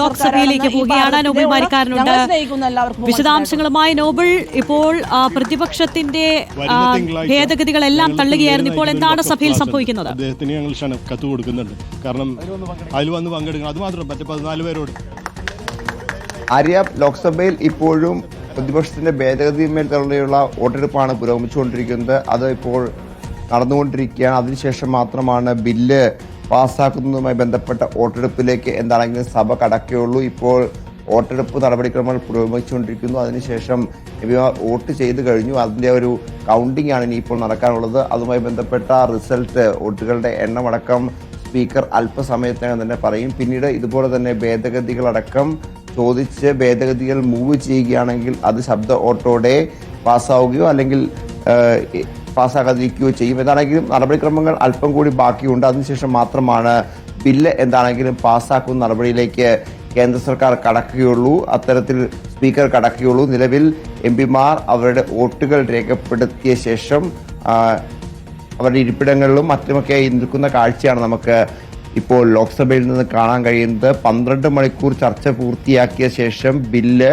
ലോക്സഭയിലേക്ക് പോവുകയാണ്. നോബിൾ മാരിക്കാരനുണ്ട് വിശദാംശങ്ങളുമായി നോബിൾ ഇപ്പോൾ പ്രതിപക്ഷത്തിന്റെ ഭേദഗതികളെല്ലാം തള്ളുകയായിരുന്നു ഇപ്പോൾ എന്താണ് സഭയിൽ സംഭവിക്കുന്നത്? അദ്ദേഹത്തിന് ഞങ്ങൾ കത്ത് കൊടുക്കുന്നുണ്ട്. കാരണം അതിൽ വന്ന് പങ്കെടുക്കണം. അത് മാത്രം മറ്റേ പതിനാല് പേരോട്. ആര്യ ലോക്സഭയിൽ ഇപ്പോഴും പ്രതിപക്ഷത്തിന്റെ ഭേദഗതിമേൽ തള്ളിയുള്ള വോട്ടെടുപ്പാണ് പുരോഗമിച്ചുകൊണ്ടിരിക്കുന്നത്. അത് ഇപ്പോൾ നടന്നുകൊണ്ടിരിക്കുകയാണ്. അതിനുശേഷം മാത്രമാണ് ബില്ല് പാസ്സാക്കുന്നതുമായി ബന്ധപ്പെട്ട വോട്ടെടുപ്പിലേക്ക് എന്താണെങ്കിലും സഭ കടക്കുകയുള്ളൂ. ഇപ്പോൾ വോട്ടെടുപ്പ് നടപടിക്രമങ്ങൾ പുരോഗമിച്ചുകൊണ്ടിരിക്കുന്നു. അതിനുശേഷം വോട്ട് ചെയ്ത് കഴിഞ്ഞു. അതിന്റെ ഒരു കൗണ്ടിംഗ് ആണ് ഇനിയിപ്പോൾ നടക്കാനുള്ളത്. അതുമായി ബന്ധപ്പെട്ട റിസൾട്ട് വോട്ടുകളുടെ എണ്ണമടക്കം സ്പീക്കർ അല്പസമയത്തിനകം തന്നെ പറയും. പിന്നീട് ഇതുപോലെ തന്നെ ഭേദഗതികളടക്കം ചോദിച്ച് ഭേദഗതികൾ മൂവ് ചെയ്യുകയാണെങ്കിൽ അത് ശബ്ദ ഓട്ടോടെ പാസ്സാവുകയോ അല്ലെങ്കിൽ ഏഹ്, പാസ്സാകാതിരിക്കുകയോ ചെയ്യും എന്താണെങ്കിലും നടപടിക്രമങ്ങൾ അല്പം കൂടി ബാക്കിയുണ്ട്. അതിനുശേഷം മാത്രമാണ് ബില്ല് എന്താണെങ്കിലും പാസ്സാക്കുന്ന നടപടിയിലേക്ക് കേന്ദ്ര സർക്കാർ കടക്കുകയുള്ളൂ. അത്തരത്തിൽ സ്പീക്കർ കടക്കുകയുള്ളൂ. നിലവിൽ എം പിമാർ അവരുടെ വോട്ടുകൾ രേഖപ്പെടുത്തിയ ശേഷം അവരുടെ ഇരിപ്പിടങ്ങളിലും മറ്റുമൊക്കെ നിൽക്കുന്ന കാഴ്ചയാണ് നമുക്ക് ഇപ്പോൾ ലോക്സഭയിൽ നിന്ന് കാണാൻ കഴിയുന്നത്. പന്ത്രണ്ട് മണിക്കൂർ ചർച്ച പൂർത്തിയാക്കിയ ശേഷം ബില്ല്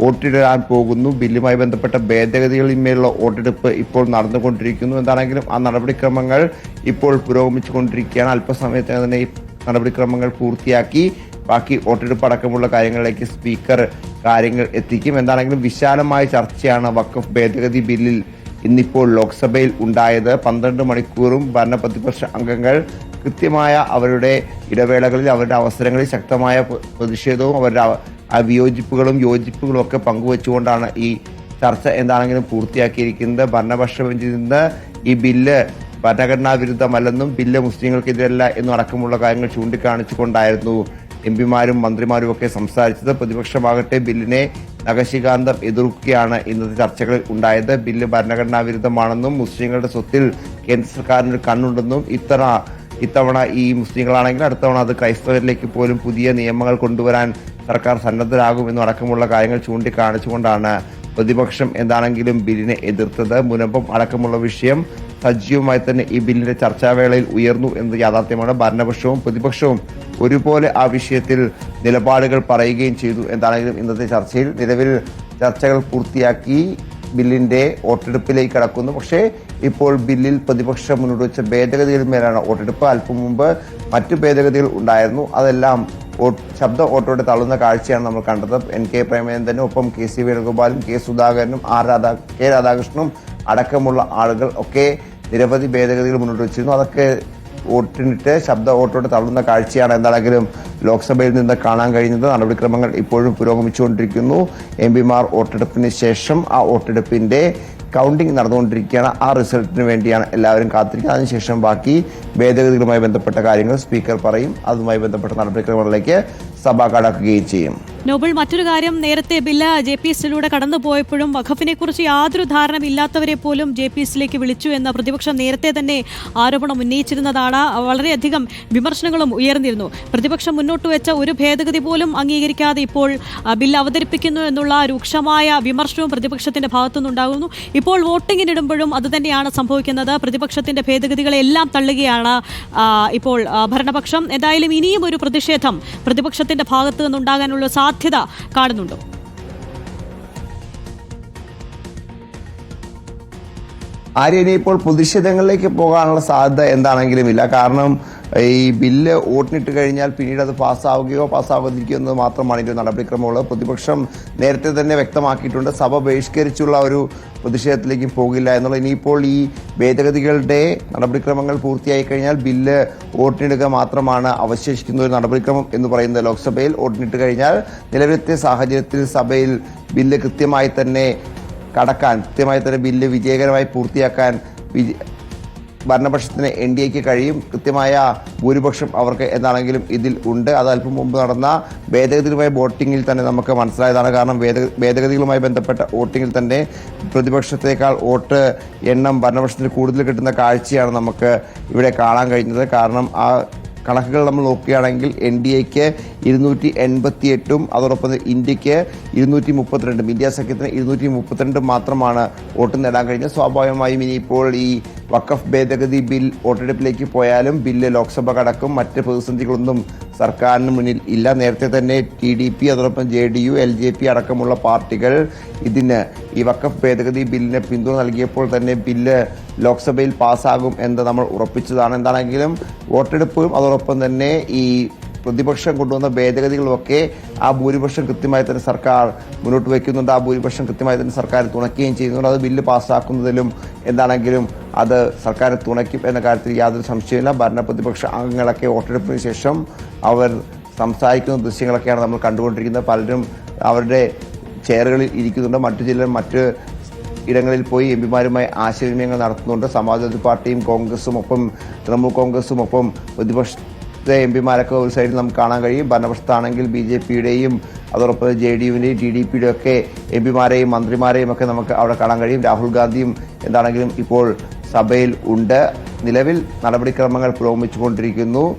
വോട്ടിടാൻ പോകുന്നു. ബില്ലുമായി ബന്ധപ്പെട്ട ഭേദഗതികളിന്മേലുള്ള വോട്ടെടുപ്പ് ഇപ്പോൾ നടന്നുകൊണ്ടിരിക്കുന്നു. എന്താണെങ്കിലും ആ നടപടിക്രമങ്ങൾ ഇപ്പോൾ പുരോഗമിച്ചുകൊണ്ടിരിക്കുകയാണ്. അല്പസമയത്തിന് തന്നെ ഈ നടപടിക്രമങ്ങൾ പൂർത്തിയാക്കി ബാക്കി വോട്ടെടുപ്പ് അടക്കമുള്ള കാര്യങ്ങളിലേക്ക് സ്പീക്കർ കാര്യങ്ങൾ എത്തിക്കും. എന്താണെങ്കിലും വിശാലമായ ചർച്ചയാണ് വക്കഫ് ഭേദഗതി ബില്ലിൽ ഇന്നിപ്പോൾ ലോക്സഭയിൽ ഉണ്ടായത്. പന്ത്രണ്ട് മണിക്കൂറും ഭരണ പ്രതിപക്ഷ അംഗങ്ങൾ കൃത്യമായ അവരുടെ ഇടവേളകളിൽ അവരുടെ അവസരങ്ങളിൽ ശക്തമായ പ്രതിഷേധവും അവരുടെ വിയോജിപ്പുകളും യോജിപ്പുകളും ഒക്കെ പങ്കുവെച്ചുകൊണ്ടാണ് ഈ ചർച്ച എന്താണെങ്കിലും പൂർത്തിയാക്കിയിരിക്കുന്നത്. ഭരണപക്ഷ ബെഞ്ചിൽ നിന്ന് ഈ ബില്ല് ഭരണഘടനാ വിരുദ്ധമല്ലെന്നും ബില്ല് മുസ്ലിങ്ങൾക്കെതിരല്ല എന്നും അടക്കമുള്ള കാര്യങ്ങൾ ചൂണ്ടിക്കാണിച്ചുകൊണ്ടായിരുന്നു എം പിമാരും മന്ത്രിമാരും ഒക്കെ സംസാരിച്ചത്. പ്രതിപക്ഷമാകട്ടെ ബില്ലിനെ നഖശികാന്തം എതിർക്കുകയാണ് ഇന്നത്തെ ചർച്ചകളിൽ ഉണ്ടായത്. ബില്ല് ഭരണഘടനാ വിരുദ്ധമാണെന്നും മുസ്ലിങ്ങളുടെ സ്വത്തിൽ കേന്ദ്ര സർക്കാരിന് ഒരു കണ്ണുണ്ടെന്നും ഇത്തവണ ഇത്തവണ ഈ മുസ്ലിങ്ങളാണെങ്കിൽ അടുത്തവണ അത് ക്രൈസ്തവരിലേക്ക് പോലും പുതിയ നിയമങ്ങൾ കൊണ്ടുവരാൻ സർക്കാർ സന്നദ്ധരാകുമെന്നും അടക്കമുള്ള കാര്യങ്ങൾ ചൂണ്ടിക്കാണിച്ചുകൊണ്ടാണ് പ്രതിപക്ഷം എന്താണെങ്കിലും ബില്ലിനെ എതിർത്തത്. മുനമ്പം അടക്കമുള്ള വിഷയം സജീവമായി തന്നെ ഈ ബില്ലിന്റെ ചർച്ചാവേളയിൽ ഉയർന്നു എന്നത് യാഥാർത്ഥ്യമാണ്. ഭരണപക്ഷവും പ്രതിപക്ഷവും ഒരുപോലെ ആ വിഷയത്തിൽ നിലപാടുകൾ പറയുകയും ചെയ്തു എന്താണെങ്കിലും ഇന്നത്തെ ചർച്ചയിൽ നിലവിൽ ചർച്ചകൾ പൂർത്തിയാക്കി ബില്ലിന്റെ വോട്ടെടുപ്പിലേക്ക് കടക്കുന്നു. പക്ഷേ ഇപ്പോൾ ബില്ലിൽ പ്രതിപക്ഷം മുന്നോട്ട് വെച്ച ഭേദഗതികൾ മേലാണ് വോട്ടെടുപ്പ്. അല്പം മുമ്പ് മറ്റു ഭേദഗതികൾ ഉണ്ടായിരുന്നു. അതെല്ലാം ശബ്ദ ഓട്ടോയുടെ തള്ളുന്ന കാഴ്ചയാണ് നമ്മൾ കണ്ടത്. എൻ കെ പ്രേമചന്ദ്രനും ഒപ്പം കെ സി വേണുഗോപാലും കെ സുധാകരനും ആർ രാധാ കെ രാധാകൃഷ്ണനും അടക്കമുള്ള ആളുകൾ ഒക്കെ നിരവധി ഭേദഗതികൾ മുന്നോട്ട് വെച്ചിരുന്നു. അതൊക്കെ വോട്ടിനിട്ട് ശബ്ദ വോട്ടോടെ തള്ളുന്ന കാഴ്ചയാണ് എന്താണെങ്കിലും ലോക്സഭയിൽ നിന്ന് കാണാൻ കഴിയുന്നത്. നടപടിക്രമങ്ങൾ ഇപ്പോഴും പുരോഗമിച്ചുകൊണ്ടിരിക്കുന്നു. എം പിമാർ വോട്ടെടുപ്പിന് ശേഷം ആ വോട്ടെടുപ്പിന്റെ കൗണ്ടിംഗ് നടന്നുകൊണ്ടിരിക്കുകയാണ്. ആ റിസൾട്ടിന് വേണ്ടിയാണ് എല്ലാവരും കാത്തിരിക്കുന്നത് അതിനുശേഷം ബാക്കി ഭേദഗതികളുമായി ബന്ധപ്പെട്ട കാര്യങ്ങൾ സ്പീക്കർ പറയും. അതുമായി ബന്ധപ്പെട്ട നടപടിക്രമങ്ങളിലേക്ക് സഭ കടക്കുകയും ചെയ്യും. നോബിൾ മറ്റൊരു കാര്യം നേരത്തെ ബില്ല ജെ പി എസിലൂടെ കടന്നുപോയപ്പോഴും വഖഫിനെ കുറിച്ച് യാതൊരു ധാരണയില്ലാത്തവരെ പോലും ജെ പി എസിലേക്ക് വിളിച്ചു എന്ന പ്രതിപക്ഷം നേരത്തെ തന്നെ ആരോപണം ഉന്നയിച്ചിരുന്നതാണ്. വളരെയധികം വിമർശനങ്ങളും ഉയർന്നിരുന്നു. പ്രതിപക്ഷം മുന്നോട്ട് വെച്ച ഒരു ഭേദഗതി പോലും അംഗീകരിക്കാതെ ഇപ്പോൾ ബിൽ അവതരിപ്പിക്കുന്നു എന്നുള്ള രൂക്ഷമായ വിമർശനവും പ്രതിപക്ഷത്തിന്റെ ഭാഗത്തുനിന്നുണ്ടാകുന്നു. ഇപ്പോൾ വോട്ടിങ്ങിനിടുമ്പോഴും അത് തന്നെയാണ് സംഭവിക്കുന്നത്. പ്രതിപക്ഷത്തിന്റെ ഭേദഗതികളെല്ലാം തള്ളുകയാണ് ഇപ്പോൾ ഭരണപക്ഷം. എന്തായാലും ഇനിയും ഒരു പ്രതിഷേധം പ്രതിപക്ഷത്തിന്റെ ഭാഗത്തു നിന്നുണ്ടാകാനുള്ള സാധ്യത കാണുന്നുണ്ടോ. ആര്യ ഇനിയിപ്പോൾ പ്രതിഷേധങ്ങളിലേക്ക് പോകാനുള്ള സാധ്യത എന്താണെങ്കിലും ഇല്ല. കാരണം ഈ ബില്ല് വോട്ടിനിട്ട് കഴിഞ്ഞാൽ പിന്നീട് അത് പാസ്സാവുകയോ പാസ്സാവാതിരിക്കുകയോ എന്നത് മാത്രമാണ് ഇതിന്റെ നടപടിക്രമമുള്ളത്. പ്രതിപക്ഷം നേരത്തെ തന്നെ വ്യക്തമാക്കിയിട്ടുണ്ട്. സഭ ബഹിഷ്കരിച്ചുള്ള ഒരു പ്രതിഷേധത്തിലേക്കും പോകില്ല എന്നുള്ള ഇനിയിപ്പോൾ ഈ ഭേദഗതികളുടെ നടപടിക്രമങ്ങൾ പൂർത്തിയായി കഴിഞ്ഞാൽ ബില്ല് വോട്ടിനിടുക മാത്രമാണ് അവശേഷിക്കുന്ന ഒരു നടപടിക്രമം എന്ന് പറയുന്നത് ലോക്സഭയിൽ. വോട്ടിനിട്ട് കഴിഞ്ഞാൽ നിലവിലത്തെ സാഹചര്യത്തിൽ സഭയിൽ ബില്ല് കൃത്യമായി തന്നെ കടക്കാൻ കൃത്യമായി തന്നെ ബില്ല് വിജയകരമായി പൂർത്തിയാക്കാൻ ഭരണപക്ഷത്തിന് എൻ ഡി എക്ക് കഴിയും. കൃത്യമായ ഭൂരിപക്ഷം അവർക്ക് എന്താണെങ്കിലും ഇതിൽ ഉണ്ട്. അത് അല്പം മുമ്പ് നടന്ന ഭേദഗതികളുമായി വോട്ടിങ്ങിൽ തന്നെ നമുക്ക് മനസ്സിലായതാണ്. കാരണം ഭേദ- ഭേദഗതികളുമായി ബന്ധപ്പെട്ട വോട്ടിങ്ങിൽ തന്നെ പ്രതിപക്ഷത്തേക്കാൾ വോട്ട് എണ്ണം ഭരണപക്ഷത്തിന് കൂടുതൽ കിട്ടുന്ന കാഴ്ചയാണ് നമുക്ക് ഇവിടെ കാണാൻ കഴിഞ്ഞത്. കാരണം ആ കണക്കുകൾ നമ്മൾ നോക്കുകയാണെങ്കിൽ എൻ ഡി എക്ക് ഇരുന്നൂറ്റി എൺപത്തി എട്ടും അതോടൊപ്പം ഇന്ത്യയ്ക്ക് ഇരുന്നൂറ്റി മുപ്പത്തിരണ്ടും ഇന്ത്യ സഖ്യത്തിന് ഇരുന്നൂറ്റി മുപ്പത്തിരണ്ടും മാത്രമാണ് വോട്ട് നേടാൻ കഴിഞ്ഞത്. സ്വാഭാവികമായും ഇനിയിപ്പോൾ ഈ വഖഫ് ഭേദഗതി ബിൽ വോട്ടെടുപ്പിലേക്ക് പോയാലും ബില്ല് ലോക്സഭ കടക്കും മറ്റ് പ്രതിസന്ധികളൊന്നും സർക്കാരിന് മുന്നിൽ ഇല്ല. നേരത്തെ തന്നെ ടി ഡി പി അതോടൊപ്പം J D U L J P അടക്കമുള്ള പാർട്ടികൾ ഇതിന് ഈ വക്കഫ് ഭേദഗതി ബില്ലിന് പിന്തുണ നൽകിയപ്പോൾ തന്നെ ബില്ല് ലോക്സഭയിൽ പാസ്സാകും എന്ന് നമ്മൾ ഉറപ്പിച്ചതാണ്. എന്താണെങ്കിലും വോട്ടെടുപ്പും അതോടൊപ്പം തന്നെ ഈ പ്രതിപക്ഷം കൊണ്ടുവന്ന ഭേദഗതികളുമൊക്കെ ആ ഭൂരിപക്ഷം കൃത്യമായി തന്നെ സർക്കാർ മുന്നോട്ട് വയ്ക്കുന്നുണ്ട്. ആ ഭൂരിപക്ഷം കൃത്യമായി തന്നെ സർക്കാർ തുണയ്ക്കുകയും ചെയ്യുന്നുണ്ട്. അത് ബില്ല് പാസ്സാക്കുന്നതിലും എന്താണെങ്കിലും അത് സർക്കാർ തുണയ്ക്കും എന്ന കാര്യത്തിൽ യാതൊരു സംശയമില്ല ഭരണ പ്രതിപക്ഷ അംഗങ്ങളൊക്കെ വോട്ടെടുപ്പിന് ശേഷം അവർ സംസാരിക്കുന്ന ദൃശ്യങ്ങളൊക്കെയാണ് നമ്മൾ കണ്ടുകൊണ്ടിരിക്കുന്നത്. പലരും അവരുടെ ചെയറുകളിൽ ഇരിക്കുന്നുണ്ട്. മറ്റു ചിലർ മറ്റ് ഇടങ്ങളിൽ പോയി എം പിമാരുമായി ആശയവിനിമയങ്ങൾ നടത്തുന്നുണ്ട്. സമാജ്വാദി പാർട്ടിയും കോൺഗ്രസും ഒപ്പം തൃണമൂൽ കോൺഗ്രസും ഒപ്പം പ്രതിപക്ഷത്തെ എം പിമാരൊക്കെ ഒരു സൈഡിൽ നമുക്ക് കാണാൻ കഴിയും. ഭരണപക്ഷത്താണെങ്കിൽ ബി ജെ പിയുടെയും അതോടൊപ്പം ജെ ഡി യുവിന്റെയും ടി ഡി പിയുടെ ഒക്കെ എം പിമാരെയും മന്ത്രിമാരെയും ഒക്കെ നമുക്ക് അവിടെ കാണാൻ കഴിയും. രാഹുൽ ഗാന്ധിയും എന്താണെങ്കിലും ഇപ്പോൾ സഭയിൽ ഉണ്ട്. നിലവിൽ നടപടിക്രമങ്ങൾ പുരോഗമിച്ചുകൊണ്ടിരിക്കുന്നു.